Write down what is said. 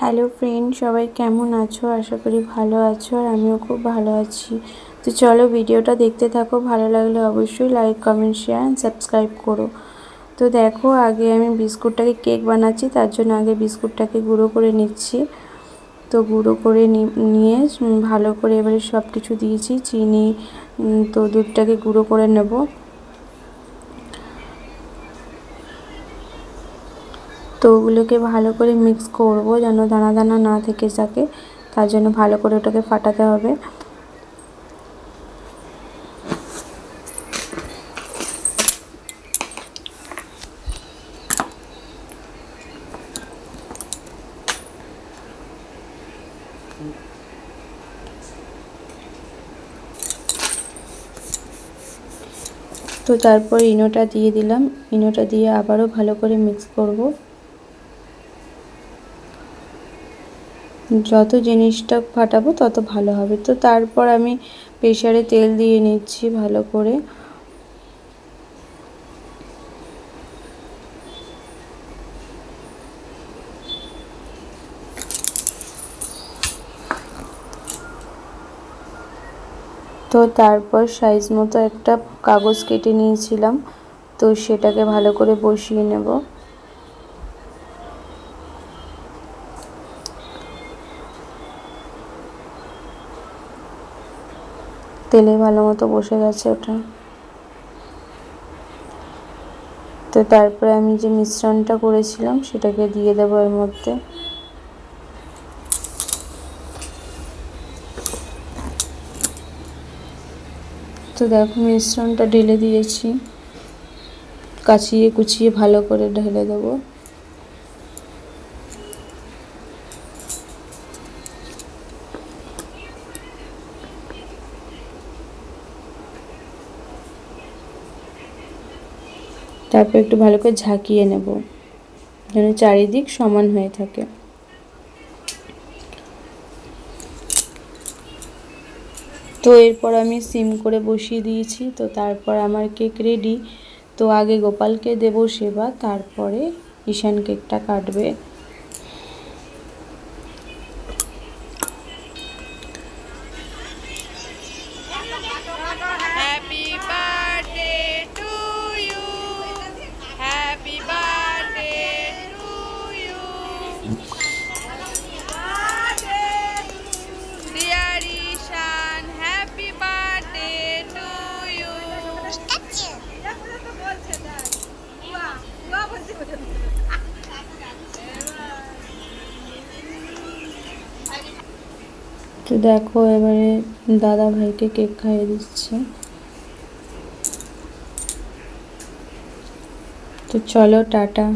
Hello friend সবাই কেমন আছো? আশা করি ভালো আছো আর আমিও খুব ভালো আছি। তো চলো ভিডিওটা দেখতে থাকো। ভালো লাগলে অবশ্যই like comment share and subscribe করো। তো দেখো, আগে আমি বিস্কুটটাকে কেক বানাচ্ছি, তার জন্য আগে বিস্কুটটাকে গুঁড়ো করে নিচ্ছি। তো গুঁড়ো করে নিয়ে ভালো করে এবারে সব কিছু দিয়েছি। চিনি তো দুধটাকে গুঁড়ো করে নেব। তো ওগুলোকে ভালো করে মিক্স করব যেন দানা দানা না থেকে থাকে। তার জন্য ভালো করে ওটাকে ফাটাতে হবে। তো তারপর ইনোটা দিয়ে দিলাম। ইনোটা দিয়ে আবারও ভালো করে মিক্স করব। যত জিনিসটা ফাটাবো তত ভালো হবে। তো তারপর আমি প্রেশারে তেল দিয়ে নিচ্ছি ভালো করে। তো তারপর সাইজ মতো একটা কাগজ কেটে নিয়েছিলাম। তো সেটাকে ভালো করে বসিয়ে নেব। তেলে ভালো মতো বসে গেছে ওটা। তো তারপরে আমি যে মিশ্রণটা করেছিলাম, সেটাকে দিয়ে দেবো এর মধ্যে। তো দেখো মিশ্রণটা ঢেলে দিয়েছি। কাচিয়ে কুচিয়ে ভালো করে ঢেলে দেবো। তারপর একটু ভালো করে ঝাঁকিয়ে নেব, যেন চারিদিক সমান হয়ে থাকে। তো এরপর আমি সিম করে বসিয়ে দিয়েছি, তো তারপর আমার কেক রেডি তো আগে গোপালকে দেব সেবা, তারপরে ঈশান কেকটা কাটবে। তো দেখো এবারে দাদা ভাইকে কেক খাইয়ে দিচ্ছে। তো চলো টাটা।